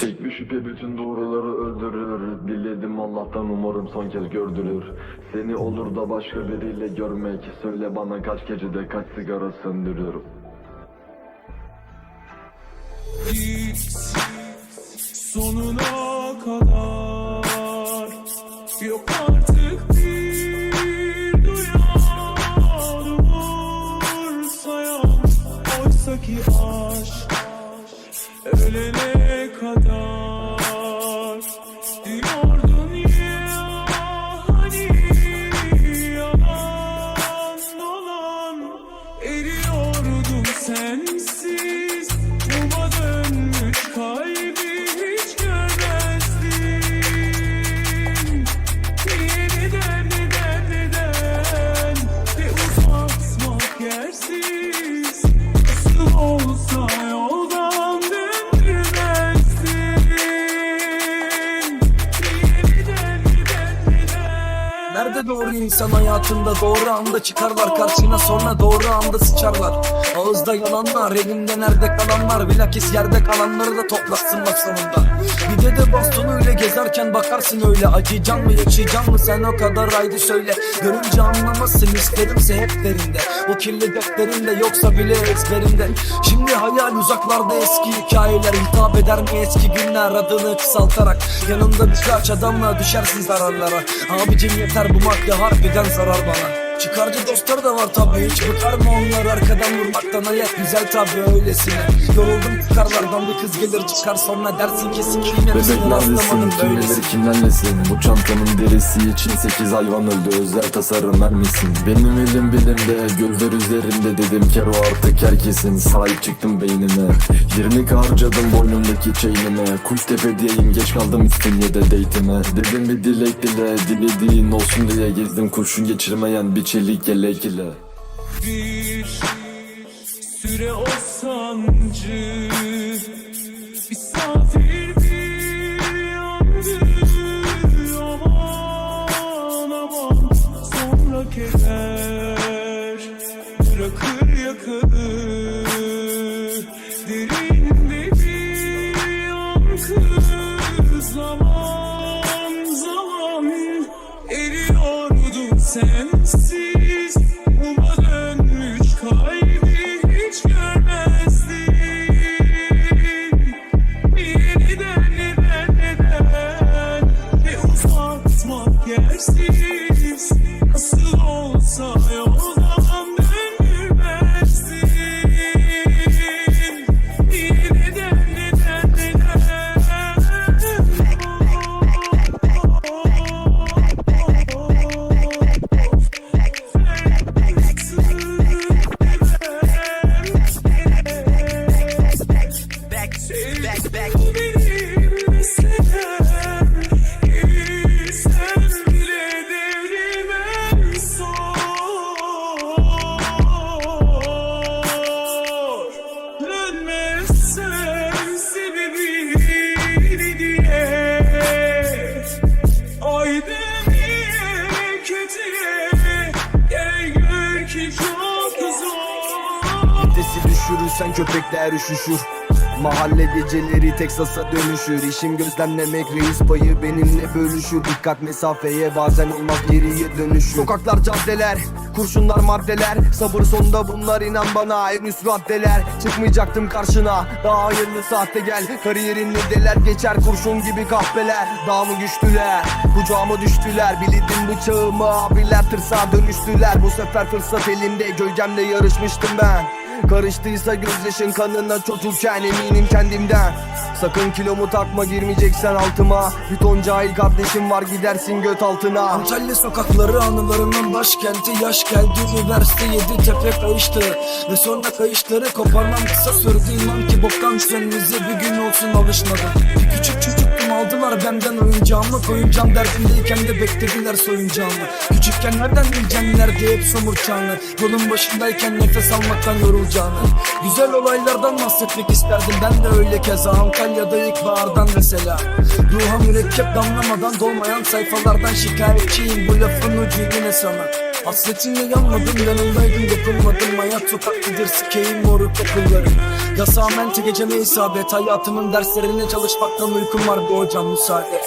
Tek bir şüphe bütün doğruları öldürür. Diledim Allah'tan umarım son kez gördürür. Seni olur da başka biriyle görmek. Söyle bana kaç gecede kaç sigara söndürüyorum Git sonuna kadar Yok Nerede doğru insan hayatında doğru anda çıkarlar karşına sonra doğru anda sıçarlar. Ağızda yalanlar elinde nerede kalanlar bilakis yerde kalanları da toplarsın bak sonunda. Bir de de bastonuyla gezerken bakarsın öyle. Acıyacak mı yaşayacak mı? Sen o kadar haydi söyle. Görünce anlamazsın isterimse hep derinde. O kirli defterinde yoksa bile ezberinde. Şimdi hayal uzaklarda eski hikayeler. Hitap eder mi eski günler adını kısaltarak? Yanında birkaç adamla düşersin zararlara. Abicim yeter bu madde harbiden zarar bana Çıkarcı dostlar da var tabii. Hiç bıkar mı onlar arkadan vurmaktan hayat güzel tabii öylesine. Yoruldum çıkarlardan bir kız gelir çıkar sonra dersin ki sikiyim Bebek neredesin? Kim böylesi. bilir kimlerlesin? Bu çantanın derisi için 8 hayvan öldü. Özel tasarım vermişsin. Benim elim bilimde Gözler üzerinde dedim kero artık herkesin. Sahip çıktım beynime. 20 harcadım boynumdaki chainime Kuş tepe diyeyim geç kaldım İstinye'de date'ime. Dedim bir dilek dile Dilediğin olsun diye gezdim. Kurşun geçirmeyen bir çelik yelek ile bir süre o sancı misafir bir yandı aman aman sonra keder bırakır yakalı derinde bir yankı zaman zaman eriyordum sensiz gör ki çok zor Vitesi düşürürsen köpekler üşüşür Mahalle geceleri Teksas'a dönüşür. İşim gözlemlemek reis payı benimle bölüşür. Dikkat mesafeye bazen olmaz geriye dönüşür. Sokaklar caddeler kurşunlar maddeler. Sabır sonunda bunlar inan bana en üst raddeler Çıkmayacaktım karşına daha hayırlı sahte gel. Kariyerin deler geçer kurşun gibi kahpeler. Daha mı güçlüler kucağıma düştüler? Bildim bıçağımı abiler tırsağa dönüştüler. Bu sefer fırsat elimde gölgemle yarışmıştım ben. Karıştıysa gözyaşın kanına çocukken eminim kendimden. Sakın kilomu takma girmeyeceksen altıma. Bir ton cahil kardeşim var gidersin göt altına. Antalya sokakları anılarının başkenti Yaş geldi üniversite yedi tepe kayıştı. Ve sonra kayışları koparmam kısa sürdü. İnan ki boktan düzeninize bir gün olsun alışmadım Bir küçük çocuktum aldılar benden oyuncağımı. Koyuncağım derdimdeyken de beklediler soyuncağımı. Küçükken nereden bileceğim nerede hep somurtacağını. Yolun başındayken nefes almaktan yorulacağını. Güzel olaylardan bahsetmek isterdim. Ben de öyle keza. Antalya'da ilkbahardan mesela. Ruha mürekkep damlamadan dolmayan sayfalardan şikayetçiyim. Bu lafın ucu yine sana Hasretinle yanmadım yanındaydım dokunmadım. Hayat sokaklıdır sikeyim moruk okulları Yasağ mente geceme isabet? Hayatımın derslerine çalışmaktan uykum var. Bu hocam müsaade